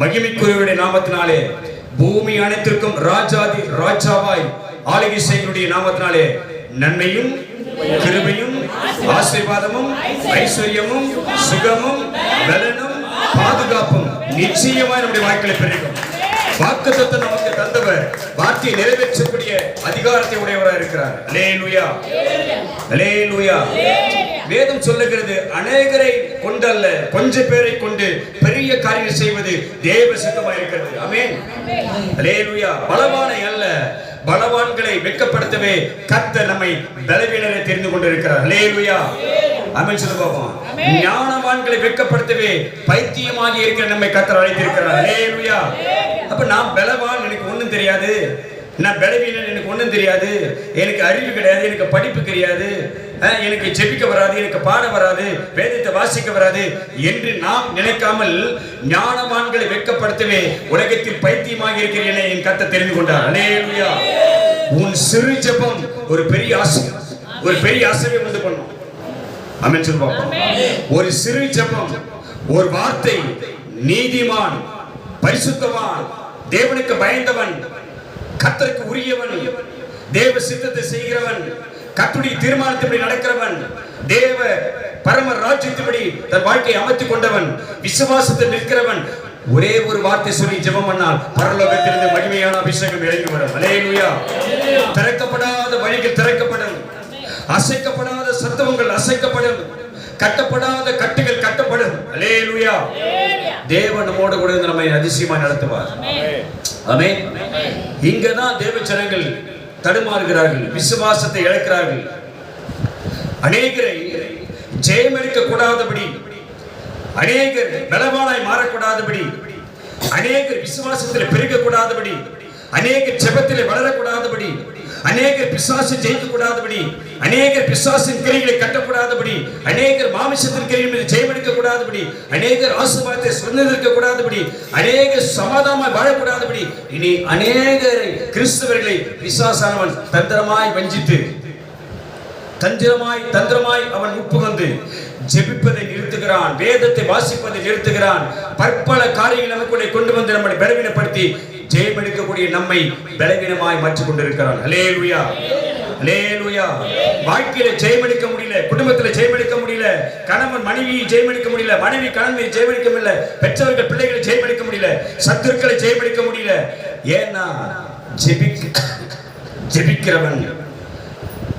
மகிமைக்குரியவருடைய நாமத்தினாலே பூமி அனைத்திற்கும் ராஜாதி ராஜாவாய் ஆளுகை நாமத்தினாலே நன்மையும் கிருபையும் ஆசீர்வாதமும் ஐஸ்வர்யமும் சுகமும் பலனும் பாதுகாப்பும் நிச்சயமாய் நம்முடைய வாழ்க்கையில பெருகும். வாக்குத்தத்தை நமக்கு தந்தவர் வார்த்தையை நிறைவேற்றக்கூடிய அதிகாரத்தை உடையவராக இருக்கிறார். அலேலுயா அலேலுயா வேதம் சொல்லுகிறது அநேகரை கொண்டல்ல கொஞ்ச பேரை கொண்டு பெரிய காரியம் செய்வது தேவ சித்தமாக இருக்கிறது. ஆமென். அலேலுயா பலவானை அல்ல பலவான்களை வெட்கப்படுத்தவே கர்த்தர் நம்மை பலவீனரை தெரிந்து கொண்டிருக்கிறார். அலேலுயா ஆமென் சொல்லு பாப்போம். ஞானவான்களை வெட்கப்படுத்தவே பைத்தியமாகி இருக்கிற நம்மை கர்த்தர் அழைத்திருக்கிறார். அலேலுயா அப்ப நான் பலவான் எனக்கு ஒண்ணும் தெரியாது. நான் பலவீனன் எனக்கு ஒண்ணும் தெரியாது. எனக்கு அறிவு கிடையாது எனக்கு படிப்பு கிடையாது. எனக்கு ஜெபிக்க வராது எனக்கு பாட வராது வேதத்தை வாசிக்க வராது என்று நாம் நினைக்காமல் ஞானவான்களை வெட்கப்படுத்தவே உலகத்தில் பைத்தியமாக இருக்கிற என்னை என் கத்த தெரிந்து கொண்டார். அலேலுயா. உன் சிறு ஜெபம் ஒரு பெரிய ஆசை. ஒரு பெரிய ஆசையை உண்டு பண்ணும். பாப்போம். ஒரு சிறு ஜெபம் ஒரு வார்த்தை நீதிமான் பரிசுத்தவான் தேவனுக்கு பயந்தவன் கர்த்தருக்கு உரியவன். தேவ சித்தத்தை செய்கிறவன். கர்த்தருடைய தீர்மானத்தின்படி நடக்கிறவன். தேவ பரம ராஜ்யத்தின்படி தன் வாழ்க்கையை அமைத்துக் கொண்டவன். விசுவாசத்தில் நிற்கிறவன். ஒரே ஒரு வார்த்தை சொல்லி ஜெபம் பண்ணால் பரலோகத்திலிருந்து மகிமையான அபிஷேகம் இறங்கி வரும். அலேலுயா திறக்கப்படாத வழிகள் திறக்கப்படும். அசைக்கப்படாத சத்துவங்கள் அசைக்கப்படும். கட்டப்படாத கட்டுகள் கட்டப்படும். அலேலுயா தேவன் நம்மோடு கூட நம்மை அதிசயமா நடத்துவார். அமே இங்கதான் தேவ ஜனங்கள் தடுமாறுகிறார்கள் விசுவாசத்தை இழக்கிறார்கள். அநேகரை ஜெயமெடுக்க கூடாதபடி அநேகர் பலவானாய் மாறக்கூடாதபடி அநேகர் விசுவாசத்தில் பெருக கூடாதபடி அநேக ஜெபத்தில் வளரக்கூடாதபடி அநேகர் பிசாசு ஜெயிக்க கூடாதபடி அநேகர் பிசாசின் கிரைகளை கட்டக்கூடாதபடி அநேகர் மாமிசத்தின் கிரை மீது ஜெயமெடுக்க கூடாதபடி அநேகர் ஆசீர்வாதத்தை சுதந்திரிக்க கூடாதபடி அநேக சமாதானமாய் வாழக்கூடாதபடி இனி அநேகரை கிறிஸ்தவர்களை பிசாசானவன் தந்திரமாய் வஞ்சித்து தந்திரமாய் தந்திரமாய் அவன் உட்புகுந்து ஜெபிப்பதை நிறுத்துகிறான் வேதத்தை வாசிப்பதை நிறுத்துகிறான் பற்பல காரியங்கள் நமக்குள்ளே கொண்டு வந்து நம்மை பலவீனப்படுத்தி ஜெயமெடுக்கக்கூடிய நம்மை பலவீனமாய் மாற்றிக் கொண்டிருக்கிறான். ஹலே ஹalleluya வாழ்க்கையில ஜெயமெடுக்க முடியல குடும்பத்துல ஜெயமெடுக்க முடியல கணவன் மனைவியை ஜெயமெடுக்க முடியல மனைவி கணவனை ஜெயமெடுக்க முடியல பெற்றவர்கள் பிள்ளைகளை ஜெயமெடுக்க முடியல சத்துருக்களை ஜெயமெடுக்க முடியல. ஏன்னா ஜெபிக்க ஜெபிக்கிறவன்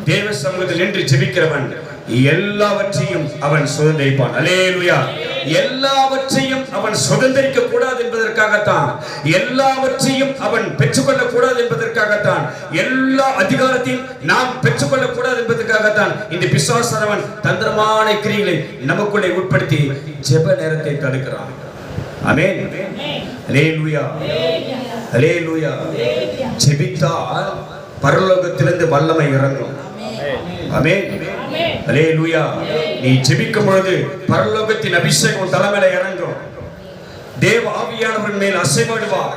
தேவ சமூகத்தில் நின்று ஜெபிக்கிறவன் எல்லாவற்றையும் அவன் சுதந்திரிப்பான். அலேலுயா எல்லாவற்றையும் அவன் சுதந்திரிக்க கூடாது என்பதற்காகத்தான். எல்லாவற்றையும் அவன் பெற்றுக்கொள்ள கூடாது என்பதற்காகத்தான். எல்லா அதிகாரத்தையும் நாம் பெற்றுக்கொள்ள கூடாது என்பதற்காகத்தான் இந்த பிசாசனவன் தந்திரமான கிரிகளை நமக்குள்ளே உட்படுத்தி ஜெப நேரத்தை தடுக்கிறான். ஆமென். அலேலுயா அலேலுயா ஜெபித்தால் பரலோகத்திலிருந்து வல்லமை இறங்கும். அலே லூயா நீ ஜெபிக்கும் பொழுது பரலோகத்தின் அபிஷேகம் தலைமையில இறங்கும். தேவ ஆவியானவர் மேல் அசைவாடுவார்.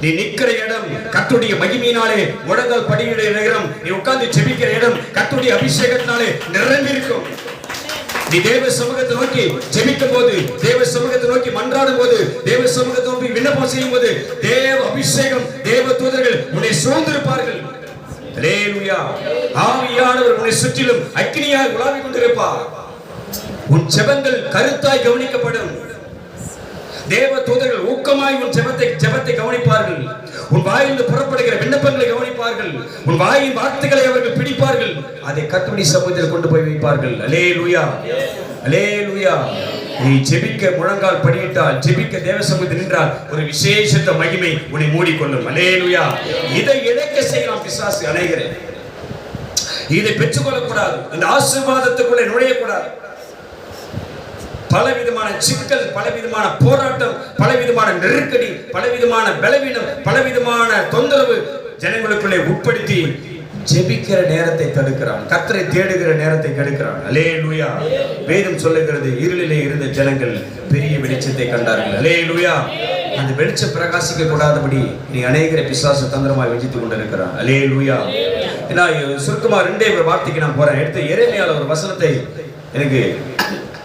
நீ நிக்கிற இடம் கத்துடைய மகிமையினாலே முழங்கால் படியுடைய இடம் நீ உட்கார்ந்து ஜெபிக்கிற இடம் கத்துடைய அபிஷேகத்தினாலே நிரம்பியிருக்கும். நீ தேவ சமூகத்தை நோக்கி ஜெபிக்கும் போது தேவ சமூகத்தை நோக்கி மன்றாடும் போது தேவ சமூகத்தை நோக்கி விண்ணப்பம் செய்யும் போது தேவ அபிஷேகம் தேவ தூதர்கள் உன்னை சூழ்ந்திருப்பார்கள். ஆவியானவர் உன்னை சுற்றிலும் அக்கினியாய் உலாவிக் கொண்டிருப்பார். உன் செபங்கள் கருத்தாய் கவனிக்கப்படும். தேவ தூதர்கள் ஊக்கமாய் உன் செபத்தை செபத்தை கவனிப்பார்கள். உன் வாயிலிருந்து புறப்படுகிற விண்ணப்பங்களை கவனிப்பார்கள். உன் வாயின் வார்த்தைகளை அவர்கள் பிடிப்பார்கள். அதை கத்துடி சமூகத்தில் கொண்டு போய் வைப்பார்கள். அலே லுயா அலே லுயா நீ ஜெபிக்க முழங்கால் படியிட்டால் ஜெபிக்க தேவ சமூகத்தில் நின்றால் ஒரு விசேஷத்த மகிமை உன்னை மூடிக்கொள்ளும். அலேலுயா இதை இழக்க செய்யலாம் பிசாசு அணைகிறேன் இதை பெற்றுக்கொள்ளக்கூடாது. இந்த ஆசீர்வாதத்துக்குள்ளே நுழையக்கூடாது. பலவிதமான சிக்கல் பலவிதமான போராட்டம் பலவிதமான நெருக்கடி பலவிதமான பலவீனம் பலவிதமான தொந்தரவு ஜனங்களுக்குள்ளே உட்படுத்தி ஜெபிக்கிற நேரத்தை தடுக்கிறான். கத்தரை தேடுகிற நேரத்தை கெடுக்கிறான். அலே லூயா வேதம் சொல்லுகிறது இருளிலே இருந்த ஜனங்கள் பெரிய வெளிச்சத்தை கண்டார்கள். அலே லூயா அந்த வெளிச்சம் பிரகாசிக்க கூடாதபடி நீ அநேகரை பிசாச தந்திரமாய் வஞ்சித்துக் கொண்டிருக்கிறான். அலே லூயா ஏன்னா சுருக்கமா ரெண்டே ஒரு வார்த்தைக்கு நான் போறேன். எடுத்து இறைமையால ஒரு வசனத்தை எனக்கு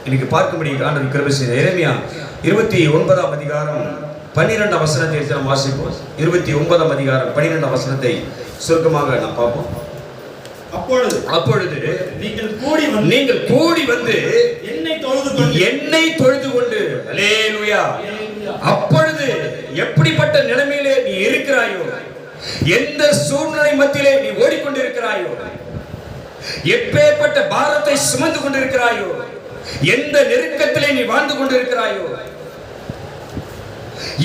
எனக்கு பார்க்கும்படி ஆண்டவர் கிருபை செய்த இறைமையா இருபத்தி ஒன்பதாம் அதிகாரம் பன்னிரெண்டாம் வசனத்தை எடுத்து நாம் வாசிப்போம். இருபத்தி ஒன்பதாம் அதிகாரம் பன்னிரெண்டாம் வசனத்தை சுருக்கமாக நாம் பார்ப்போம். அப்பொழுது அப்பொழுது நீங்கள் கூடி வந்து நீங்கள் கூடி வந்து என்னை தொழுது கொண்டு என்னை தொழுது கொண்டு அல்லேலூயா. அப்பொழுது எப்படிப்பட்ட நிலைமையிலே நீ இருக்கிறாயோ எந்த சூழ்நிலை மத்தியிலே நீ ஓடிக்கொண்டிருக்கிறாயோ எப்பேற்பட்ட பாரத்தை சுமந்து கொண்டிருக்கிறாயோ எந்த நெருக்கத்திலே நீ வாழ்ந்து கொண்டிருக்கிறாயோ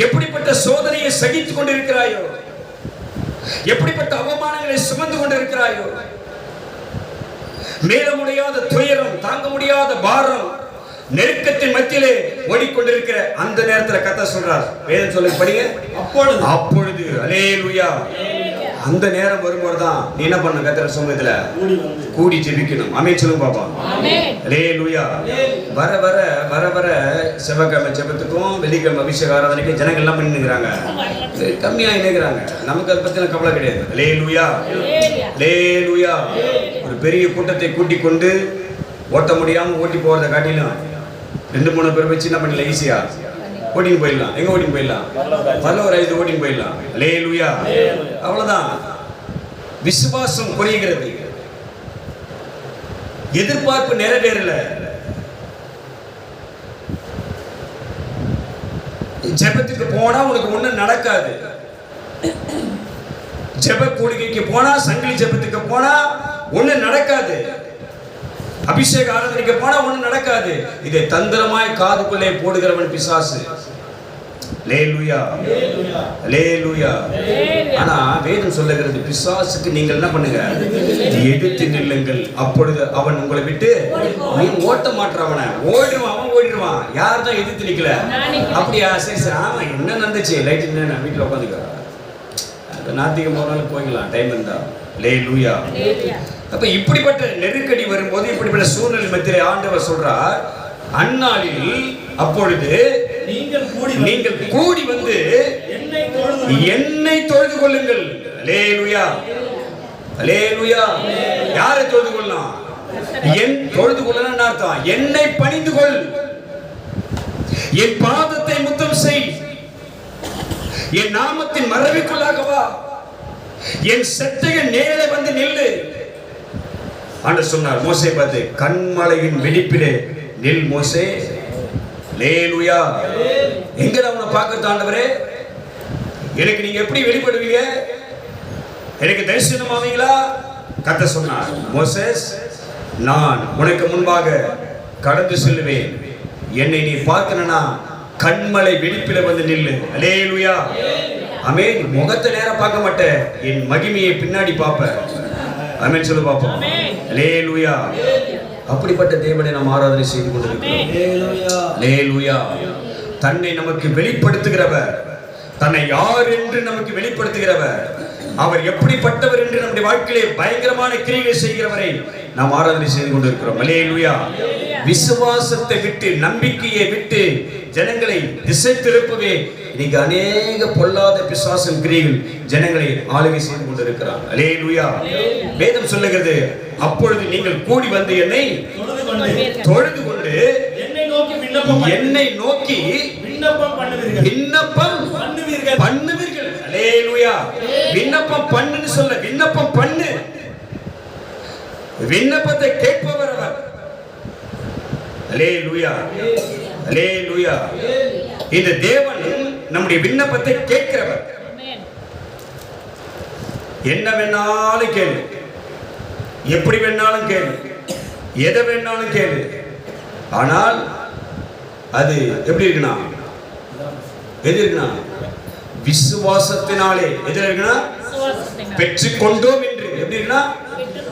எப்படிப்பட்ட சோதனையை சகித்துக் கொண்டிருக்கிறாயோ எப்படிப்பட்ட அவமானங்களை சுமந்து கொண்டிருக்கிறாயோ? மேல முடியாத துயரம் தாங்க முடியாத பாரம் நெருக்கத்தின் மத்தியிலே ஓடிக்கொண்டிருக்கிற அந்த நேரத்துல கத்த சொல்றார். வேதம் சொல்லி படிங்க. அப்பொழுது. அப்பொழுது. அலேலுயா அந்த நேரம் வரும்போது தான் நீ என்ன பண்ண கத்திர சமூகத்துல? கூடி வந்து. கூடி ஜெபிக்கணும். அமைச்சலும் பாப்பா. அலேலுயா வர வர வர வர செவ்வாய்க்கிழமை ஜெபத்துக்கும் வெள்ளிக்கிழமை அபிஷேக ஆராதனைக்கும் ஜனங்கள் எல்லாம் பண்ணிக்கிறாங்க கம்மியா நினைக்கிறாங்க நமக்கு அதை பத்தின கவலை கிடையாது. அலேலுயா லேலுயா ஒரு பெரிய கூட்டத்தை கூட்டி கொண்டு ஓட்ட முடியாம ஓட்டி போறதை காட்டிலும் ரெண்டு மூணு பேர் வச்சு என்ன பண்ணல? ஈஸியா ஓட்டிங் போயிடலாம். எங்க ஓட்டிங் போயிடலாம்? பல்லவர் ஐந்து ஓட்டின்னு போயிடலாம். லேலுயா அவ்வளவுதான். விசுவாசம் குறைகிறது. எதிர்பார்ப்பு நிறைவேறல. ஜெபத்துக்கு போனா உனக்கு ஒண்ணும் நடக்காது. ஜெப கூலிகைக்கு போனா சங்கிலி ஜெபத்துக்கு போனா ஒண்ணு நடக்காது. அபிஷேக ஆராதனைக்கு போனா ஒண்ணு நடக்காது. இதை தந்திரமாய் காதுக்குள்ளே போடுகிறவன் பிசாசு. ஆனா வேதம் சொல்லுகிறது பிசாசுக்கு நீங்கள் என்ன பண்ணுங்க? எதிர்த்து நில்லுங்கள். அப்பொழுது அவன் உங்களை விட்டு ஓட்ட மாட்டுறவன ஓடிடுவான் அவன் ஓடிடுவான். யார் தான் எதிர்த்து நிக்கல? அப்படியா? சரி சரி. ஆமா என்ன நடந்துச்சு? லைட் என்ன வீட்டுல உட்காந்துக்கிறேன் நாத்திக போனாலும் போய்க்கலாம். டைம் இருந்தா. லே லூயா அப்ப இப்படிப்பட்ட நெருக்கடி வரும்போது இப்படிப்பட்ட சூழ்நிலை மத்தியிலே ஆண்டவர் சொல்றார் அந்நாளில் அப்பொழுது நீங்கள் கூடி நீங்கள் கூடி வந்து என்னை தொழுது கொண்டு என்னை தொழுது கொள்ளுங்கள். அலேலுயா அலேலுயா யாரை தொழுது கொள்ளலாம்? என் தொழுது கொள்ளணும் அர்த்தம். என்னை பணிந்து கொள். என் பாதத்தை முத்தம் செய். என் நாமத்தின் மறைவுக்குள்ளாக வா. என் செத்தைய நேரே வந்து நில்லு. ஆண்டு சொன்னார் மோசே பார்த்து கண்மலையின் வெடிப்பிலே நில் மோசே லேலுயா எங்க உன்னை பார்க்க ஆண்டவரே? எனக்கு நீங்க எப்படி வெளிப்படுவீங்க? எனக்கு தரிசனம் ஆவீங்களா? கத்த சொன்னார் மோசேஸ் நான் உனக்கு முன்பாக கடந்து செல்லுவேன். என்னை நீ பார்க்கணும்னா கண்மலை வெடிப்பில வந்து நில்லு. அலேலுயா அமே முகத்தை நேரம் பார்க்க மாட்டேன். என் மகிமையை பின்னாடி பார்ப்பேன். சொல்லு பார்ப்போம். அலேலுயா அப்படிப்பட்ட தேவனை நாம் ஆராதனை செய்து கொண்டிருக்கிறோம். ஹalleluya. தன்னை நமக்கு வெளிப்படுத்துகிறவர். தன்னை யார் என்று நமக்கு வெளிப்படுத்துகிறவர்? அவர் எப்படிப்பட்டவர் என்று நம்முடைய வாழ்க்கையிலே பயங்கரமான கிரியைகள் செய்கிறவரை நாம் ஆராதனை செய்து கொண்டிருக்கிறோம். அல்லேலூயா. விசுவாசத்தை விட்டு நம்பிக்கையை விட்டு ஜனங்களை திசை திருப்பவே இன்னைக்கு அநேக பொல்லாத பிசாசம் கிரியைகள் ஜனங்களை ஆளுகை செய்து கொண்டிருக்கிறார். அல்லேலூயா. வேதம் சொல்லுகிறது அப்பொழுது நீங்கள் கூடி வந்து என்னை தொழுது கொண்டு என்னை நோக்கி விண்ணப்பம் பண்ணு- என்னை நோக்கி விண்ணப்பம் பண்ணுவீர்கள். விண்ணப்பம் பண்ணுவீர்கள். விண்ணப்பம் பண்ணுன்னு சொல்ல விண்ணப்பம் பண்ணு. விண்ணப்பத்தை கேட்பவர் அவர். இந்த தேவன் நம்முடைய விண்ணப்பத்தை கேட்கிறவர். என்ன வேணாலும் கேளு. எப்படி வேணாலும் கேளு. எதை வேணாலும் கேளு. ஆனால் அது எப்படி இருக்குன்னா? எது இருக்குன்னா? விசுவாசத்தினாலே எது இருக்குன்னா? பெற்றுக்கொண்டோம் என்று. எப்படி இருக்குன்னா?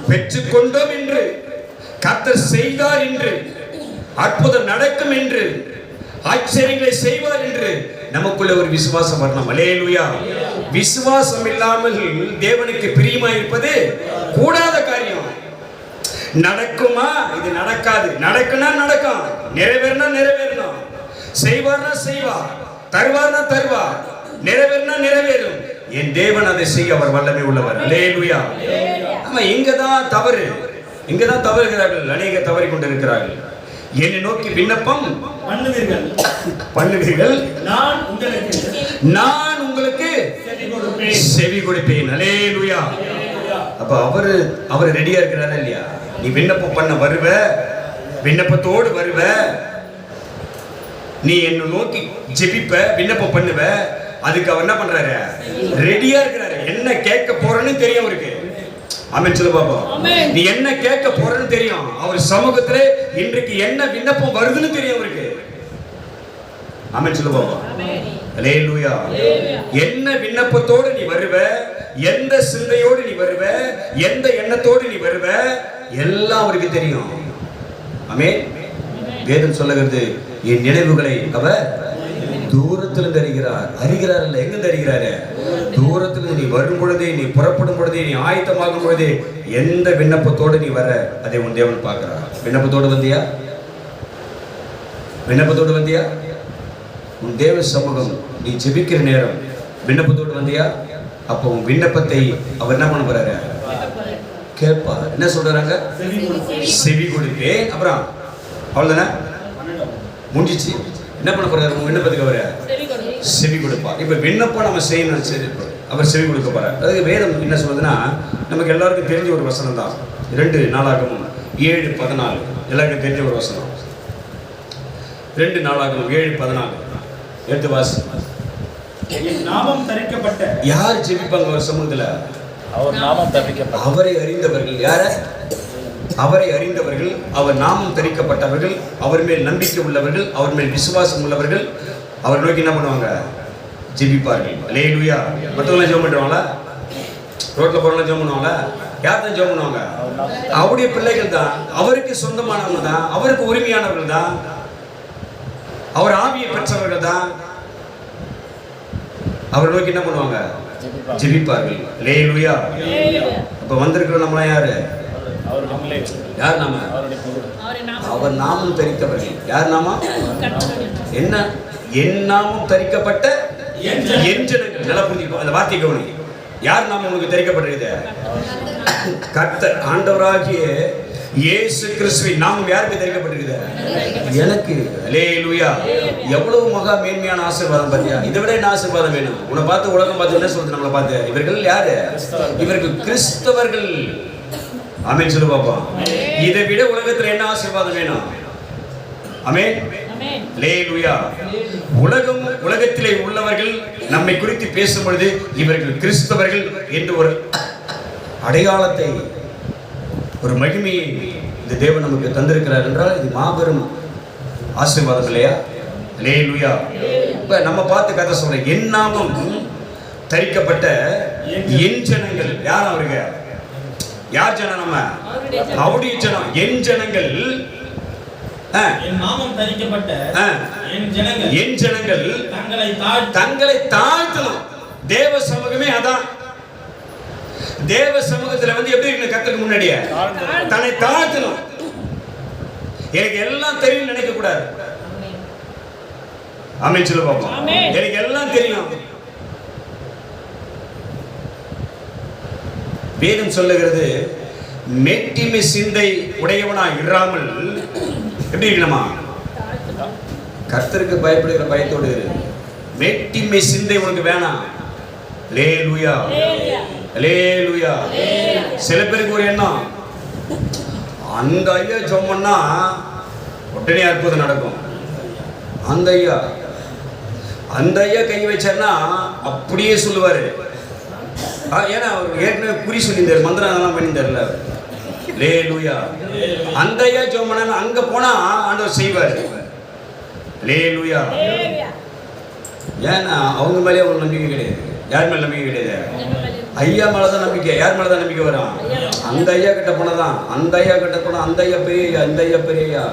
பெற்றுக்கொண்டோம். என்று. கர்த்தர் செய்தார் என்று. அற்புதம் நடக்கும் என்று. ஆச்சரியங்களை செய்வார் என்று. நமக்குள்ள ஒரு விசுவாசம் வரணும். அலேலுயா விசுவாசம் இல்லாமல் தேவனுக்கு பிரியமா இருப்பது கூடாத காரியம். நடக்குமா? இது நடக்காது. நடக்குனா நடக்கும். நிறைவேறினா நிறைவேறணும். செய்வார்னா செய்வார் தருவார்னா தருவார் நிறைவேறினா நிறைவேறும். என் தேவன் அதை செய்ய அவர் வல்லமை உள்ளவர். அல்லேலூயா ஆமா இங்க தான் தவறு. இங்க தான் தவறுகிறார்கள். அநேக தவறி கொண்டிருக்கிறார்கள். என்னை நோக்கி விண்ணப்பம்? பண்ணுவீர்கள். பண்ணுவீர்கள். நான் உங்களுக்கு நான் உங்களுக்கு செவி கொடுப்பேன். செவி கொடுப்பேன். அலேலுயா அப்ப அவரு அவர் ரெடியா இருக்கிறாரா இல்லையா? நீ விண்ணப்பம் பண்ண வருவ. விண்ணப்பத்தோடு வருவ. நீ என்ன நோக்கி ஜெபிப்ப விண்ணப்பம் பண்ணுவ. அதுக்கு அவர் என்ன பண்றாரு? ரெடியா இருக்கிறாரு. என்ன கேட்க போறேன்னு தெரியும் அவருக்கு. ஆமென் சொல்லு பாப்போம். நீ என்ன கேட்க போறேன்னு தெரியும். அவர் சமூகத்துல இன்றைக்கு என்ன விண்ணப்பம் வருதுன்னு தெரியும் அவருக்கு. ஆமென் சொல்லு பாப்போம். அல்லேலூயா என்ன விண்ணப்பத்தோடு நீ வருவ? எந்த சிந்தையோடு நீ வருவ? எந்த எண்ணத்தோடு நீ வருவ? எல்லாம் அவருக்கு தெரியும். ஆமே வேதம் சொல்லுகிறது என் நினைவுகளை அவர் தூரத்திலிருந்து அறிகிறார் அறிகிறார். இல்ல எங்கிருந்து அறிகிறாரு? தூரத்திலிருந்து நீ வரும் பொழுதே நீ புறப்படும் பொழுதே நீ ஆயத்தமாகும் பொழுதே எந்த விண்ணப்பத்தோடு நீ வர அதை உன் தேவன் பார்க்கிறார். விண்ணப்பத்தோடு வந்தியா? விண்ணப்பத்தோடு வந்தியா? உன் தேவ சமூகம் நீ ஜெபிக்கிற நேரம் விண்ணப்பத்தோடு வந்தியா? அப்போ உன் விண்ணப்பத்தை அவர் என்ன பண்ண போறாரு? கேட்பார். என்ன சொல்றாங்க செவி கொடுப்பேன். அப்புறம் அவ்வளவுதானே? முடிஞ்சிச்சு. என்ன பண்ண போறாரு? உன் விண்ணப்பத்துக்கு அவரு? செவி கொடுப்பார் இப்ப விண்ணப்பம் நம்ம செய்யணும் சரி அவர் செவி கொடுக்க போறார். அதுக்கு வேதம் என்ன சொல்றதுன்னா நமக்கு எல்லாருக்கும் தெரிஞ்ச ஒரு வசனம் தான். ரெண்டு நாளாகமும் ஏழு பதினாலு. எல்லாருக்கும் தெரிஞ்ச ஒரு வசனம். ரெண்டு நாளாகமும் ஏழு பதினாலு. எடுத்து வாசி. நாமம் தரிக்கப்பட்ட யார் ஜெபிப்பாங்க ஒரு சமூகத்துல? அவர் நாமம் தப்பிக்கப்பட்ட அவரை அறிந்தவர்கள் யார? அவரை அறிந்தவர்கள் அவர் நாமம் தரிக்கப்பட்டவர்கள் அவர் மேல் நம்பிக்கை உள்ளவர்கள் அவர் மேல் விசுவாசம் உள்ளவர்கள் அவர் நோக்கி என்ன பண்ணுவாங்க? ஜெபிப்பார்கள். லேலுயா மற்றவங்களாம் ஜெபம் பண்ணுவாங்களா? ரோட்ல போறவங்க ஜெபம் பண்ணுவாங்களா? யார் தான் ஜெபம் பண்ணுவாங்க? அவருடைய பிள்ளைகள் தான். அவருக்கு சொந்தமானவங்க தான். அவருக்கு உரிமையானவர்கள் தான். அவர் ஆவியை பெற்றவர்கள் தான். அவர் நோக்கி என்ன பண்ணுவாங்க? ஜெபிப்பார். ஜெபிப்பார்கள் லேலுயா அப்ப வந்திருக்கிற நம்மளாம் யாரு? யார் நாம? அவர் நாமம் தரித்தவர்கள். யார் நாம? என்ன? என் நாமம் தரிக்கப்பட்ட நல்லா புரிஞ்சுக்கோ அந்த வார்த்தை கவனி யார் நாமம் உனக்கு தரிக்கப்பட்டிருக்குது கர்த்தர் ஆண்டவராகிய இயேசு கிறிஸ்துவின் நாமம் யாருக்கு தரிக்கப்பட்டிருக்குது? எனக்கு அல்லேலூயா எவ்வளவு மகா மேன்மையான ஆசீர்வாதம் பாத்தியா? இதை விட என்ன ஆசீர்வாதம் வேணும்? உன்னை பார்த்து உலகம் பார்த்து என்ன சொல்றது நம்மளை பார்த்து? இவர்கள் யாரு? இவர்கள் கிறிஸ்தவர்கள். ஆமென் சொல்லு பாப்பா. இதை விட உலகத்துல என்ன ஆசீர்வாதம் வேணும்? ஆமென். லேலுயா உலகம் உலகத்திலே உள்ளவர்கள் நம்மை குறித்து பேசும் பொழுது இவர்கள் கிறிஸ்தவர்கள் என்று ஒரு அடையாளத்தை ஒரு மகிமையை இந்த தேவன் நமக்கு தந்திருக்கிறார் என்றால் இது மாபெரும் ஆசீர்வாதம் இல்லையா? லேலுயா இப்ப நம்ம பார்த்து கதை சொல்றேன். என் நாமம் தரிக்கப்பட்ட என் ஜனங்கள் யார் அவருங்க? யார் ஜனம் நம்ம? அவருடைய ஜனம். என் ஜனங்கள். என் நாமம் தரிக்கப்பட்ட என் ஜனங்கள் என் ஜனங்கள் தங்களை தங்களை தாழ்த்தணும். தேவ சமூகமே அதான். தேவ சமூகத்துல வந்து எப்படி இருக்கணும் கத்துக்கு முன்னாடியே? தன்னை தாழ்த்தணும். எனக்கு எல்லாம் தெரியும் நினைக்க கூடாது ஆமென் சொல்லு பாப்போம். எனக்கு எல்லாம் தெரியும். வேதம் சொல்லுகிறது மேட்டிமை சிந்தை உடையவனா இராமல். எப்படி இருக்கணுமா? கர்த்தருக்கு பயப்படுகிற பயத்தோடு இரு. மேட்டிமை சிந்தை உனக்கு வேணாம் லே லூயா லே லூயா சில பேருக்கு ஒரு எண்ணம் அந்த ஐயா சொன்னா உடனே அற்புதம் நடக்கும். அந்த ஐயா. அந்த ஐயா கை வச்சார்னா அப்படியே சொல்லுவாரு. ஏன்னா அவர் ஏற்கனவே குறி சொல்லியிருந்தார் மந்திரம் அதெல்லாம் பண்ணியிருந்தார்ல லே லூயா அந்த ஐயா ஜோமனா அங்க போனா ஆண்டவர் செய்வார். லே லூயா ஏன்னா அவங்க மேலே அவங்களுக்கு நம்பிக்கை கிடையாது. யார் மேல நம்பிக்கை கிடையாது? ஐயா மேல? தான் நம்பிக்கை. யார் மேல தான் நம்பிக்கை வரும்? அந்த ஐயா கிட்ட போனதான். அந்த ஐயா கிட்ட போனா அந்த ஐயா பெரிய ஐயா இந்த ஐயா பெரிய ஐயா.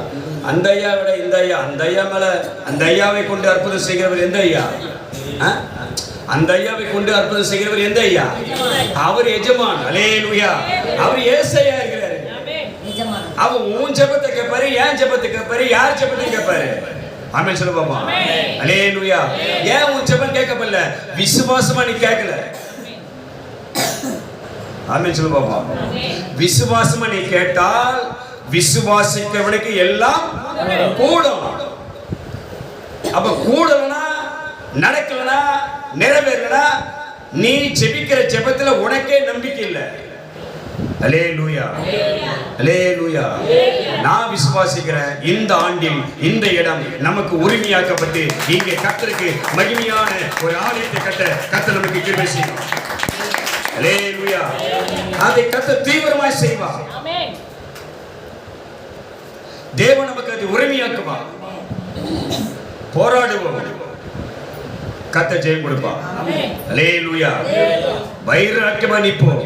அந்த ஐயா விட இந்த ஐயா அந்த ஐயா மேல அந்த ஐயாவை கொண்டு அற்புதம் செய்கிறவர் எந்த ஐயா? ஆ? அந்த ஐயாவை கொண்டு அற்புதம் செய்கிறவர் எந்த ஐயா? அவர் எஜமான். அலேலுயா அவர் ஏசையா இருக்கிறாரு. அவன் உன் ஜெபத்தை கேட்பாரு ஏன் ஜெபத்தை கேட்பாரு யார் ஜபத்தை கேட்பாரு ஆமே சொல்லு பாப்பா அலேலுயா ஏன் உன் ஜபம் கேட்கப்படல? விசுவாசமா நீ கேட்கல. ஆமே சொல்லு பாப்பா விசுவாசமா நீ கேட்டால் விசுவாசிக்கிறவனுக்கு எல்லாம் கூடும். அப்ப கூடலனா நடக்கலனா நிறைவேறலனா நீ ஜெபிக்கிற ஜெபத்துல உனக்கே நம்பிக்கை இல்லை. அலே லூயா அலே லூயா நான் விசுவாசிக்கிறேன் இந்த ஆண்டில் இந்த இடம் நமக்கு உரிமையாக்கப்பட்டு இங்கே கத்தருக்கு மகிமையான ஒரு ஆலயத்தை கட்ட கத்த நமக்கு கிருபை செய்யும் அலே லூயா அதை கத்த தீவிரமாய் செய்வா தேவன் நமக்கு அதை உரிமையாக்குவா போராடுவோம். கத்த ஜெயம் கொடுப்பான் அலே லூயா வைராக்கியமா நிற்போம்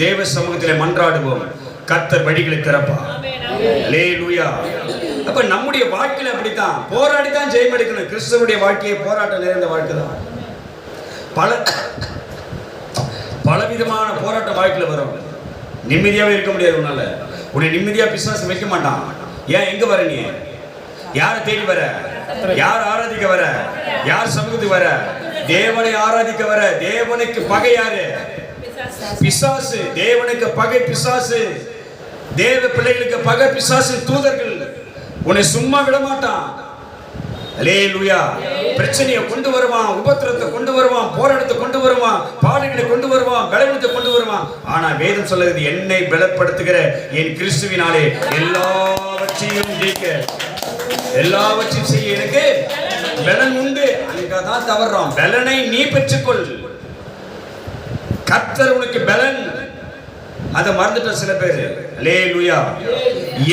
தேவ சமூகத்திலே மன்றாடுவோம். கத்தர் வழிகளை திறப்பா. ஆமென் அப்ப நம்முடைய வாழ்க்கையில அப்படித்தான். போராடி தான் ஜெயம் எடுக்கணும். கிறிஸ்தவனுடைய வாழ்க்கையை போராட்டம் நிறைந்த வாழ்க்கை தான். பல பலவிதமான போராட்ட வாழ்க்கையில வரும் நிம்மதியாவே இருக்க முடியாது உன்னால. உன்னை நிம்மதியா பிசாசு வைக்க மாட்டான். ஏன் எங்க வர நீ? யாரை தேடி வர? யார் ஆராதிக்க வர? யார் சமூகத்துக்கு வர? தேவனை ஆராதிக்க வர. தேவனுக்கு பகை யாரு? பிசாசு. தேவனுக்கு பகை பிசாசு. தேவ பிள்ளைகளுக்கு பகை பிசாசு தூதர்கள். உன்னை சும்மா விட மாட்டான் பிரச்சனையை கொண்டு வருவான் உபத்திரத்தை கொண்டு வருவான் போராட்டத்தை கொண்டு வருவான் பாடுகளை கொண்டு வருவான் பலவீனத்தை கொண்டு வருவான். ஆனா வேதம் சொல்லுகிறது என்னை பலப்படுத்துகிற என் கிறிஸ்துவினாலே எல்லாவற்றையும் ஜெயிக்க. எல்லாவற்றையும் செய்ய எனக்கு பலன் உண்டு. அங்க தான் தவறான் பலனை நீ பெற்றுக்கொள். கர்த்தர் உனக்கு பலன். அதை மறந்துட்ட சில பேர். லேலுயா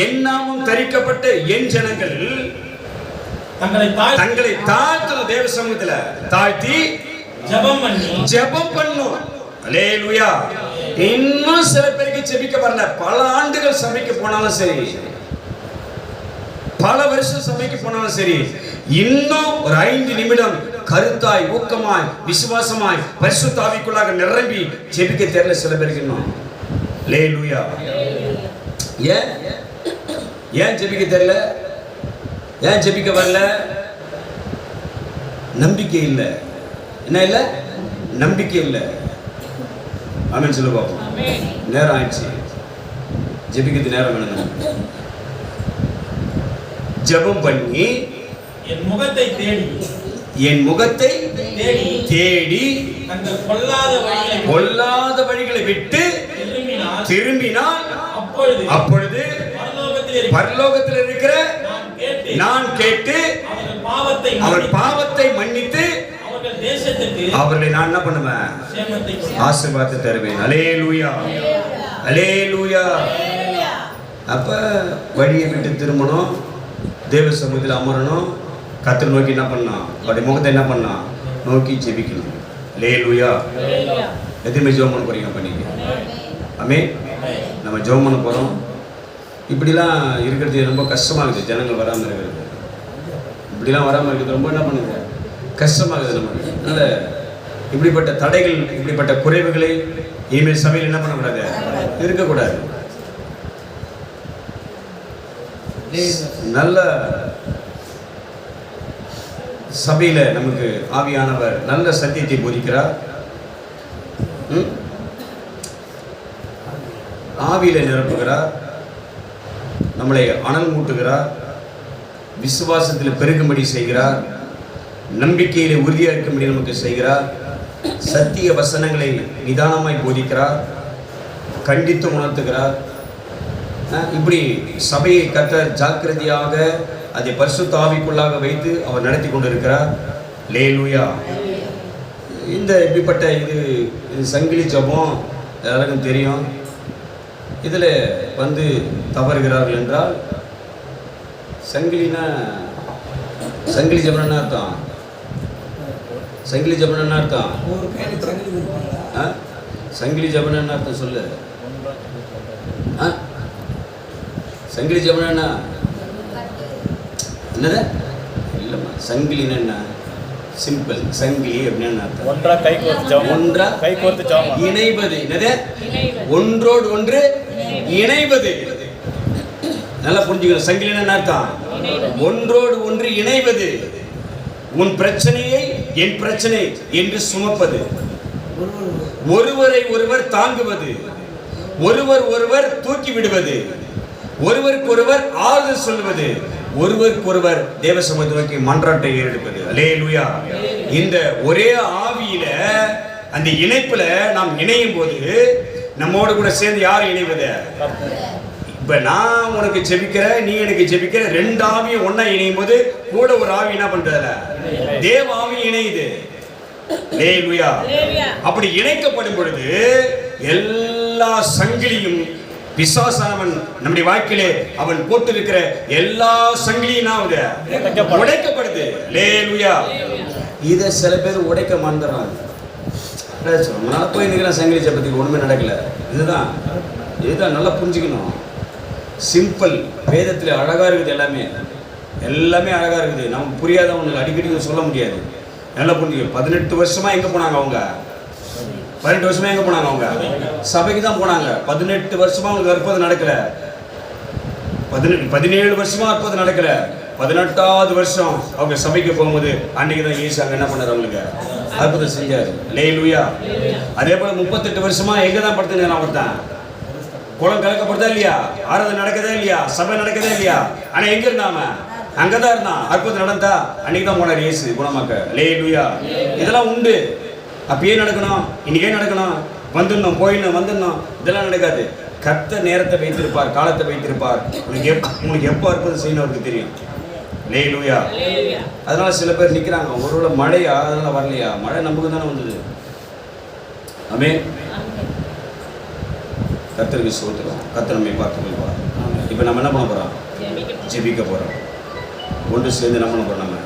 என் நாமம் தரிக்கப்பட்ட என் ஜனங்கள் தங்களை தங்களை தாழ்த்தணும் தேவ சமூகத்துல. தாழ்த்தி ஜெபம் பண்ணி ஜெபம் பண்ணும் லேலுயா இன்னும் சில பேருக்கு ஜெபிக்க வரல. பல ஆண்டுகள் சபைக்கு போனாலும் சரி. பல வருஷம் சபைக்கு போனாலும் சரி இன்னும் ஒரு ஐந்து நிமிடம் கருத்தாய் ஊக்கமாய் விசுவாசமாய் பரிசுத்தாவிக்குள்ளாக நிரம்பி ஜெபிக்க தெரியல சில பேருக்கு இன்னும். லே லூயா ஏன்? ஏன் ஜெபிக்க தெரியல ஏன் ஜெபிக்க வரல? நம்பிக்கை இல்லை. என்ன இல்லை? நம்பிக்கை இல்லை. ஆமென் சொல்லு பார்ப்போம். நேரம் ஆயிடுச்சு. ஜெபிக்கிறது நேரம் வேணும். ஜெபம் பண்ணி என் முகத்தை தேடி என் முகத்தை தேடி பொல்லாத வழிகளை விட்டு திரும்பினால் அப்பொழுது அப்பொழுது பரலோகத்தில் இருக்கிற நான் கேட்டு பாவத்தை அவர் பாவத்தை மன்னித்து அவர்கள் நான் என்ன பண்ணுவேன். ஆசீர்வாதத்தை தருவேன். அலே லூயா அலே லூயா அப்ப வழியை விட்டு திரும்பணும். தேவ சமூகத்தில் அமரணும். கத்தர் நோக்கி என்ன பண்ணலாம் அவருடைய முகத்தை என்ன பண்ணலாம் நோக்கி ஜெபிக்கணும். லே லூயா எத்தனை ஜெபம் பண்ண போறீங்க பண்ணீங்க ஆமே நம்ம ஜெபம் பண்ண போறோம். இப்படிலாம் இருக்கிறது ரொம்ப கஷ்டமா இருக்குது. ஜனங்கள் வராமல் இருக்கிறது. இப்படிலாம் வராமல் இருக்கிறது ரொம்ப என்ன பண்ணுது? கஷ்டமாகுது நமக்கு. அதனால இப்படிப்பட்ட தடைகள் இப்படிப்பட்ட குறைவுகளை இனிமேல் சபையில் என்ன பண்ணக்கூடாது? இருக்கக்கூடாது. நல்ல சபையில நமக்கு ஆவியானவர் நல்ல சத்தியத்தை போதிக்கிறார். ஆவியில் ஆவியில நிரப்புகிறார். நம்மளை அனல் மூட்டுகிறார். விசுவாசத்தில் பெருகும்படி செய்கிறார். நம்பிக்கையில் உறுதியாக இருக்கும்படி நமக்கு செய்கிறார். சத்திய வசனங்களை நிதானமாய் போதிக்கிறார். கண்டித்து உணர்த்துகிறார். இப்படி சபையை கத்த ஜாக்கிரதையாக அதை பரிசுத்த ஆவிக்குள்ளாக வைத்து அவர் நடத்தி கொண்டிருக்கிறார். லேலூயா இந்த இப்படிப்பட்ட இது இது சங்கிலி ஜபம் எல்லாருக்கும் தெரியும். இதில் வந்து தவறுகிறார்கள் என்றால் சங்கிலினா சங்கிலி ஜபம் என்ன அர்த்தம்? சங்கிலி ஜபம் என்ன அர்த்தம்? சங்கிலி ஜபம் என்ன அர்த்தம் சொல்லு. சங்கிலி ஜபம் என்ன? என்னது? இல்லைம்மா சங்கிலின்னு என்ன? சிம்பிள் சங்கிலி அப்படின்னு அர்த்தம்? ஒன்றா கை கோர்த்து ஜெபம். ஒன்றா கை கோர்த்து. இணைவது. என்னது? ஒன்றோடு ஒன்று இணைவது. நல்லா புரிஞ்சுக்கணும். சங்கிலின்னு என்ன அர்த்தம். ஒன்றோடு ஒன்று இணைவது. உன் பிரச்சனையை என் பிரச்சனை என்று சுமப்பது. ஒருவரை ஒருவர் தாங்குவது. ஒருவர் ஒருவர் தூக்கி விடுவது. ஒருவருக்கொருவர் ஆறுதல் சொல்வது ஒருவருக்கொருவர் தேவ சமூகத்தை நோக்கி மன்றாட்டை ஏறெடுப்பது. அல்லேலூயா. இந்த ஒரே ஆவியில அந்த இணைப்புல நாம் இணையும் போது நம்மோடு கூட சேர்ந்து யார் இணைவது? இப்ப நான் உனக்கு ஜெபிக்கிற நீ எனக்கு ஜெபிக்கிற ரெண்டு ஆவியும் ஒண்ணா இணையும் போது கூட ஒரு ஆவி என்ன பண்றதுல? தேவ ஆவி இணையுது. அப்படி இணைக்கப்படும் பொழுது எல்லா சங்கிலியும் பிசாசானவன் நம்முடைய வாழ்க்கையிலே அவன் போட்டிருக்கிற எல்லா உடைக்கப்படும். உடைக்கப்படுது. லேலுயா இதை சில பேர் உடைக்க மறந்துடுறாங்க. நம்மளால போய் நிற்கிறேன் சங்கிலி ஜபத்துக்கு ஒண்ணுமே நடக்கல. இதுதான். இதுதான் நல்லா புரிஞ்சுக்கணும். சிம்பிள் வேதத்தில் அழகா இருக்குது எல்லாமே. எல்லாமே அழகா இருக்குது. நமக்கு புரியாதவங்களுக்கு அடிக்கடி சொல்ல முடியாது. நல்லா புரிஞ்சுக்க. பதினெட்டு வருஷமா எங்க போனாங்க அவங்க? பதினெட்டு வருஷமே எங்கே போனாங்க அவங்க? சபைக்கு தான் போனாங்க. பதினெட்டு வருஷமா அவங்களுக்கு அற்புதம் நடக்கல. பதினெட்டு பதினேழு வருஷமா அற்புதம் நடக்கல. பதினெட்டாவது வருஷம் அவங்க சபைக்கு போகும்போது அன்னைக்கு தான் இயேசு அங்கே என்ன பண்ணார் அவங்களுக்கு? அற்புதம் செஞ்சார். லே லூயா அதே போல் முப்பத்தெட்டு வருஷமா எங்கே தான் படுத்துங்க ஒருத்தன் குளம் கலக்கப்படுதா இல்லையா? ஆராதனை நடக்குதா இல்லையா? சபை நடக்குதா இல்லையா? ஆனால் எங்கே இருந்தாம அங்கே தான் இருந்தான். அற்புதம் நடந்தா அன்னைக்கு தான் போனார் இயேசு குணமாக்க. லேலுயா இதெல்லாம் உண்டு. அப்பயே நடக்கணும் இன்னைக்கே நடக்கணும் வந்துடணும் போயிடணும் வந்துடணும். இதெல்லாம் நடக்காது. கத்த நேரத்தை வைத்திருப்பார் காலத்தை வைத்திருப்பார். உனக்கு எப் உனக்கு எப்போ அற்புதம் செய்யணும் அவருக்கு தெரியும்? லேலுயா Hallelujah. அதனால சில பேர் நிக்கிறாங்க ஒருவேளை மழையா அதெல்லாம் வரலையா? மழை நமக்கு தானே வந்தது. ஆமே கத்தருக்கு சோத்துறோம் கத்தர் நம்மை பார்த்து கொள்வார். இப்போ நம்ம என்ன பண்ண போறோம்? ஜெபிக்க போறோம். ஒன்று சேர்ந்து என்ன பண்ண போறோம் நம்ம?